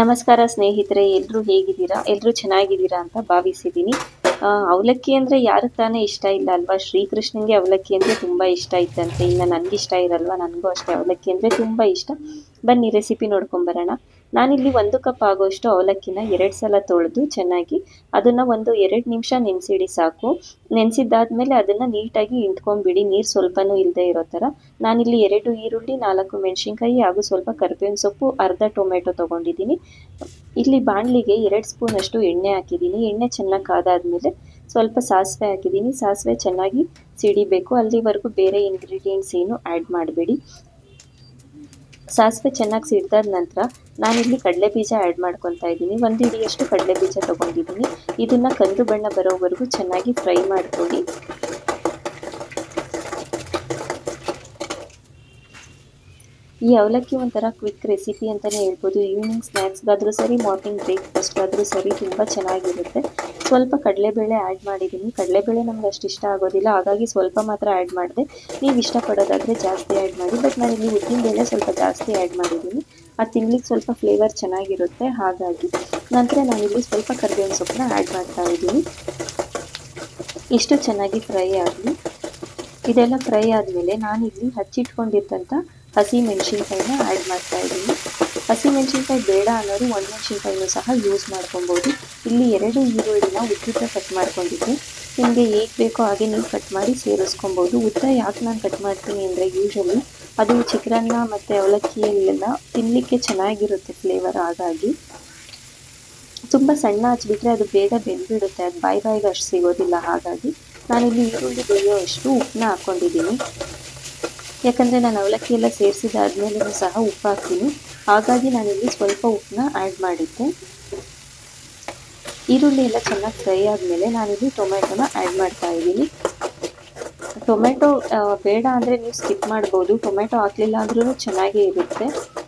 ನಮಸ್ಕಾರ ಸ್ನೇಹಿತರೆ ಎಲ್ಲರೂ ಹೇಗಿದ್ದೀರಾ? ಎಲ್ಲರೂ ಚೆನ್ನಾಗಿದ್ದೀರಾ ಅಂತ ಭಾವಿಸಿದ್ದೀನಿ. ಅವಲಕ್ಕಿ ಅಂದರೆ ಯಾರಿಗೆ ತಾನೇ ಇಷ್ಟ ಇಲ್ಲ ಅಲ್ವಾ? ಶ್ರೀಕೃಷ್ಣನಿಗೆ ಅವಲಕ್ಕಿ ಅಂದರೆ ತುಂಬ ಇಷ್ಟ ಇತ್ತಂತೆ. ಇನ್ನು ನನಗಿಷ್ಟ ಇರಲ್ವಾ? ನನಗೂ ಅಷ್ಟೇ ಅವಲಕ್ಕಿ ಅಂದರೆ ತುಂಬ ಇಷ್ಟ. ಬನ್ನಿ ರೆಸಿಪಿ ನೋಡ್ಕೊಂಬರೋಣ ನಾನಿಲ್ಲಿ ಒಂದು ಕಪ್ ಆಗೋಷ್ಟು ಅವಲಕ್ಕಿನ ಎರಡು ಸಲ ತೊಳೆದು ಚೆನ್ನಾಗಿ ಅದನ್ನು ಒಂದು ಎರಡು ನಿಮಿಷ ನೆನೆಸಿಡಿ ಸಾಕು. ನೆನೆಸಿದ್ದಾದ್ಮೇಲೆ ಅದನ್ನು ನೀಟಾಗಿ ಇಂಟ್ಕೊಂಡ್ಬಿಡಿ ನೀರು ಸ್ವಲ್ಪನೂ ಇಲ್ಲದೆ ಇರೋ ಥರ ನಾನಿಲ್ಲಿ ಎರಡು ಈರುಳ್ಳಿ, ನಾಲ್ಕು ಮೆಣಸಿನ್ಕಾಯಿ ಹಾಗೂ ಸ್ವಲ್ಪ ಕರ್ಬೇವಿನ ಸೊಪ್ಪು, ಅರ್ಧ ಟೊಮೆಟೊ ತೊಗೊಂಡಿದ್ದೀನಿ. ಇಲ್ಲಿ ಬಾಣಲಿಗೆ ಎರಡು ಸ್ಪೂನಷ್ಟು ಎಣ್ಣೆ ಹಾಕಿದ್ದೀನಿ. ಎಣ್ಣೆ ಚೆನ್ನಾಗಿ ಕಾದಾದ್ಮೇಲೆ ಸ್ವಲ್ಪ ಸಾಸಿವೆ ಹಾಕಿದ್ದೀನಿ. ಸಾಸಿವೆ ಚೆನ್ನಾಗಿ ಸಿಡಿಬೇಕು. ಅಲ್ಲಿವರೆಗೂ ಬೇರೆ ಇಂಗ್ರೀಡಿಯೆಂಟ್ಸ್ ಏನು ಆ್ಯಡ್ ಮಾಡಬೇಡಿ. ಸಾಸಿವೆ ಚೆನ್ನಾಗಿ ಸಿಡ್ದಾದ ನಂತರ ನಾನಿಲ್ಲಿ ಕಡಲೆ ಬೀಜ ಆ್ಯಡ್ ಮಾಡ್ಕೊತಾ ಇದ್ದೀನಿ. ಒಂದು ಹಿಡಿಯಷ್ಟು ಕಡಲೆ ಬೀಜ ತೊಗೊಂಡಿದ್ದೀನಿ. ಇದನ್ನು ಕಂದು ಬಣ್ಣ ಬರೋವರೆಗೂ ಚೆನ್ನಾಗಿ ಫ್ರೈ ಮಾಡ್ಕೊಳ್ಳಿ. ಈ ಅವಲಕ್ಕಿ ಒಂಥರ ಕ್ವಿಕ್ ರೆಸಿಪಿ ಅಂತಲೇ ಹೇಳ್ಬೋದು. ಈವ್ನಿಂಗ್ ಸ್ನ್ಯಾಕ್ಸ್ಗಾದರೂ ಸರಿ ಮಾರ್ನಿಂಗ್ ಬ್ರೇಕ್ಫಾಸ್ಟ್ಗಾದರೂ ಸರಿ ತುಂಬ ಚೆನ್ನಾಗಿರುತ್ತೆ. ಸ್ವಲ್ಪ ಕಡಲೆಬೇಳೆ ಆ್ಯಡ್ ಮಾಡಿದ್ದೀನಿ. ಕಡಲೆಬೇಳೆ ನಮ್ಗೆ ಅಷ್ಟು ಇಷ್ಟ ಆಗೋದಿಲ್ಲ. ಹಾಗಾಗಿ ಸ್ವಲ್ಪ ಮಾತ್ರ ಆ್ಯಡ್ ಮಾಡಿದೆ. ನೀವು ಇಷ್ಟಪಡೋದಾದರೆ ಜಾಸ್ತಿ ಆ್ಯಡ್ ಮಾಡಿ. ಬಟ್ ನಾನು ನಾನಿಲ್ಲಿ ಉದ್ದಿನಬೇಳೆ ಸ್ವಲ್ಪ ಜಾಸ್ತಿ ಆ್ಯಡ್ ಮಾಡಿದ್ದೀನಿ. ಅದು ತಿನ್ಲಿಕ್ಕೆ ಸ್ವಲ್ಪ ಫ್ಲೇವರ್ ಚೆನ್ನಾಗಿರುತ್ತೆ. ಹಾಗಾಗಿ ನಂತರ ನಾನು ಇಲ್ಲಿ ಸ್ವಲ್ಪ ಕರಿಬೇವಿನ ಸೊಪ್ಪನ್ನ ಆ್ಯಡ್ ಮಾಡ್ತಾ ಇದ್ದೀನಿ. ಇಷ್ಟು ಚೆನ್ನಾಗಿ ಫ್ರೈ ಆಗಲಿ ಇದೆಲ್ಲ ಫ್ರೈ ಆದಮೇಲೆ ನಾನಿಲ್ಲಿ ಹಚ್ಚಿಟ್ಕೊಂಡಿದ್ದಂಥ ಹಸಿ ಮೆಣಸಿನ್ಕಾಯಿನ ಆ್ಯಡ್ ಮಾಡ್ತಾ ಇದ್ದೀನಿ. ಹಸಿ ಮೆಣಸಿನ್ಕಾಯಿ ಬೇಡ ಅನ್ನೋರು ಒಣಮೆಣಸಿನ್ಕಾಯಿನೂ ಸಹ ಯೂಸ್ ಮಾಡ್ಕೊಬೋದು. ಇಲ್ಲಿ ಎರಡು ಈರುಳ್ಳಿನ ಉದ್ದುದ್ದ ಕಟ್ ಮಾಡ್ಕೊಂಡಿದ್ದೆ. ನಿಮಗೆ ಹೇಗೆ ಬೇಕೋ ಹಾಗೆ ನೀವು ಕಟ್ ಮಾಡಿ ಸೇರಿಸ್ಕೊಬೋದು. ಉದ್ದ ಯಾಕೆ ನಾನು ಕಟ್ ಮಾಡ್ತೀನಿ ಅಂದರೆ ಯೂಶಲಿ ಅದು ಚಿತ್ರಾನ್ನ ಮತ್ತು ಅವಲಕ್ಕಿಯಲ್ಲೆಲ್ಲ ತಿನ್ನಲಿಕ್ಕೆ ಚೆನ್ನಾಗಿರುತ್ತೆ ಫ್ಲೇವರ್ ಹಾಗಾಗಿ. ತುಂಬ ಸಣ್ಣ ಹಚ್ಬಿಟ್ರೆ ಅದು ಬೇಗ ಬೆಂದ್ಬಿಡುತ್ತೆ. ಅದು ಬಾಯಿ ಬಾಯಿಗೆ ಅಷ್ಟು ಸಿಗೋದಿಲ್ಲ ಹಾಗಾಗಿ ನಾನಿಲ್ಲಿ ಈರುಳ್ಳಿ ಬೇಯೋ ಅಷ್ಟು ಉಪ್ಪನ್ನ ಹಾಕ್ಕೊಂಡಿದ್ದೀನಿ ಯಾಕಂದರೆ ನಾನು ಅವಲಕ್ಕಿ ಎಲ್ಲ ಸೇರಿಸಿದಾದ್ಮೇಲೆ ಸಹ ಉಪ್ಪು ಹಾಕ್ತೀನಿ ಹಾಗಾಗಿ ನಾನಿಲ್ಲಿ ಸ್ವಲ್ಪ ಉಪ್ಪನ್ನ ಆ್ಯಡ್ ಮಾಡಿದ್ದೆ. ಈರುಳ್ಳಿ ಎಲ್ಲ ಚೆನ್ನಾಗಿ ಫ್ರೈ ಆದಮೇಲೆ ನಾನಿಲ್ಲಿ ಟೊಮೆಟೊನ ಆ್ಯಡ್ ಮಾಡ್ತಾ ಇದ್ದೀನಿ. ಟೊಮೆಟೊ ಬೇಡ ಅಂದರೆ ನೀವು ಸ್ಕಿಪ್ ಮಾಡ್ಬೋದು. ಟೊಮೆಟೊ ಹಾಕಲಿಲ್ಲ ಅಂದ್ರೂ ಚೆನ್ನಾಗೇ ಇರುತ್ತೆ.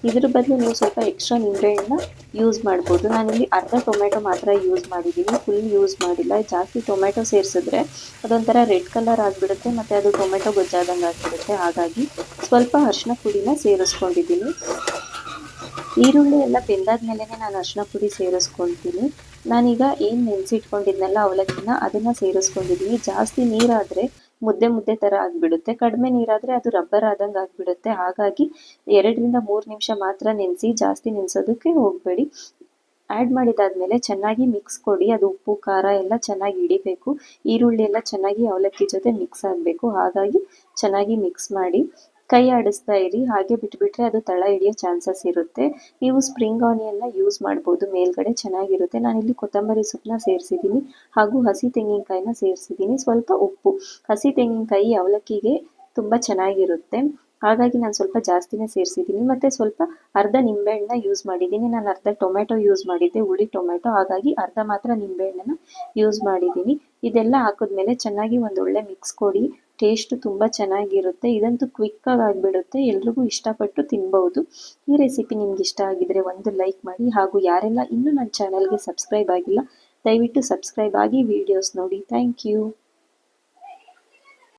ಇದ್ರ ಬದಲು ನೀವು ಸ್ವಲ್ಪ ಎಕ್ಸ್ಟ್ರಾ ನಿಂಬೆಹಣ್ಣನ್ನ ಯೂಸ್ ಮಾಡ್ಬೋದು. ನಾನಿಲ್ಲಿ ಅರ್ಧ ಟೊಮೆಟೊ ಮಾತ್ರ ಯೂಸ್ ಮಾಡಿದ್ದೀನಿ. ಫುಲ್ ಯೂಸ್ ಮಾಡಿಲ್ಲ. ಜಾಸ್ತಿ ಟೊಮೆಟೊ ಸೇರಿಸಿದ್ರೆ ಅದೊಂಥರ ರೆಡ್ ಕಲರ್ ಆಗಿಬಿಡುತ್ತೆ ಮತ್ತು ಅದು ಟೊಮೆಟೊ ಗೊಜ್ಜಾದಂಗೆ ಆಗಿಬಿಡುತ್ತೆ. ಹಾಗಾಗಿ ಸ್ವಲ್ಪ ಅರಿಶಿನ ಪುಡಿನ ಸೇರಿಸ್ಕೊಂಡಿದ್ದೀನಿ. ಈರುಳ್ಳಿ ಎಲ್ಲ ಬೆಂದಾದ್ಮೇಲೆ ನಾನು ಅರಿಶಿನ ಪುಡಿ ಸೇರಿಸ್ಕೊಳ್ತೀನಿ ನಾನೀಗ ಏನು ನೆನೆಸಿಟ್ಕೊಂಡಿದ್ನಲ್ಲ ಅವಲಕ್ಕಿನ ಅದನ್ನು ಸೇರಿಸ್ಕೊಂಡಿದ್ದೀನಿ. ಜಾಸ್ತಿ ನೀರಾದರೆ ಮುದ್ದೆ ಮುದ್ದೆ ಥರ ಆಗಿಬಿಡುತ್ತೆ. ಕಡಿಮೆ ನೀರಾದರೆ ಅದು ರಬ್ಬರ್ ಆದಂಗೆ ಆಗಿಬಿಡುತ್ತೆ. ಹಾಗಾಗಿ ಎರಡರಿಂದ ಮೂರು ನಿಮಿಷ ಮಾತ್ರ ನೆನೆಸಿ, ಜಾಸ್ತಿ ನೆನೆಸೋದಕ್ಕೆ ಹೋಗಬೇಡಿ. ಆ್ಯಡ್ ಮಾಡಿದಾದ್ಮೇಲೆ ಚೆನ್ನಾಗಿ ಮಿಕ್ಸ್ ಕೊಡಿ. ಅದು ಉಪ್ಪು, ಖಾರ ಎಲ್ಲ ಚೆನ್ನಾಗಿ ಹಿಡಿಬೇಕು. ಈರುಳ್ಳಿ ಎಲ್ಲ ಚೆನ್ನಾಗಿ ಅವಲಕ್ಕಿ ಜೊತೆ ಮಿಕ್ಸ್ ಆಗಬೇಕು. ಹಾಗಾಗಿ ಚೆನ್ನಾಗಿ ಮಿಕ್ಸ್ ಮಾಡಿ. ಕೈ ಆಡಿಸ್ತಾ ಇರಿ, ಹಾಗೆ ಬಿಟ್ಬಿಟ್ರೆ ಅದು ತಳ ಹಿಡಿಯೋ ಚಾನ್ಸಸ್ ಇರುತ್ತೆ. ನೀವು ಸ್ಪ್ರಿಂಗ್ ಆನಿಯನ್ನ ಯೂಸ್ ಮಾಡ್ಬೋದು, ಮೇಲ್ಗಡೆ ಚೆನ್ನಾಗಿರುತ್ತೆ. ನಾನಿಲ್ಲಿ ಕೊತ್ತಂಬರಿ ಸೊಪ್ಪನ್ನ ಸೇರಿಸಿದ್ದೀನಿ, ಹಾಗೂ ಹಸಿ ತೆಂಗಿನಕಾಯಿನ ಸೇರಿಸಿದ್ದೀನಿ. ಸ್ವಲ್ಪ ಉಪ್ಪು, ಹಸಿ ತೆಂಗಿನಕಾಯಿ ಅವಲಕ್ಕಿಗೆ ತುಂಬ ಚೆನ್ನಾಗಿರುತ್ತೆ. ಹಾಗಾಗಿ ನಾನು ಸ್ವಲ್ಪ ಜಾಸ್ತಿನೇ ಸೇರಿಸಿದ್ದೀನಿ. ಮತ್ತು ಸ್ವಲ್ಪ ಅರ್ಧ ನಿಂಬೆಹಣ್ಣನ್ನ ಯೂಸ್ ಮಾಡಿದ್ದೀನಿ. ನಾನು ಅರ್ಧ ಟೊಮೆಟೊ ಯೂಸ್ ಮಾಡಿದ್ದೆ, ಹುಳಿ ಟೊಮೆಟೊ ಹಾಗಾಗಿ ಅರ್ಧ ಮಾತ್ರ ನಿಂಬೆಹಣ್ಣನ್ನು ಯೂಸ್ ಮಾಡಿದ್ದೀನಿ. ಇದೆಲ್ಲ ಹಾಕಿದ್ಮೇಲೆ ಚೆನ್ನಾಗಿ ಒಂದೊಳ್ಳೆ ಮಿಕ್ಸ್ ಕೊಡಿ. ಟೇಸ್ಟ್ ತುಂಬ ಚೆನ್ನಾಗಿರುತ್ತೆ. ಇದಂತೂ ಕ್ವಿಕ್ಕಾಗಿ ಆಗಿಬಿಡುತ್ತೆ. ಎಲ್ರಿಗೂ ಇಷ್ಟಪಟ್ಟು ತಿನ್ಬೋದು. ಈ ರೆಸಿಪಿ ನಿಮ್ಗೆ ಇಷ್ಟ ಆಗಿದ್ರೆ ಒಂದು ಲೈಕ್ ಮಾಡಿ. ಹಾಗೂ ಯಾರೆಲ್ಲ ಇನ್ನೂ ನನ್ನ ಚಾನಲ್ಗೆ ಸಬ್ಸ್ಕ್ರೈಬ್ ಆಗಿಲ್ಲ, ದಯವಿಟ್ಟು ಸಬ್ಸ್ಕ್ರೈಬ್ ಆಗಿ ವಿಡಿಯೋಸ್ ನೋಡಿ. Thank you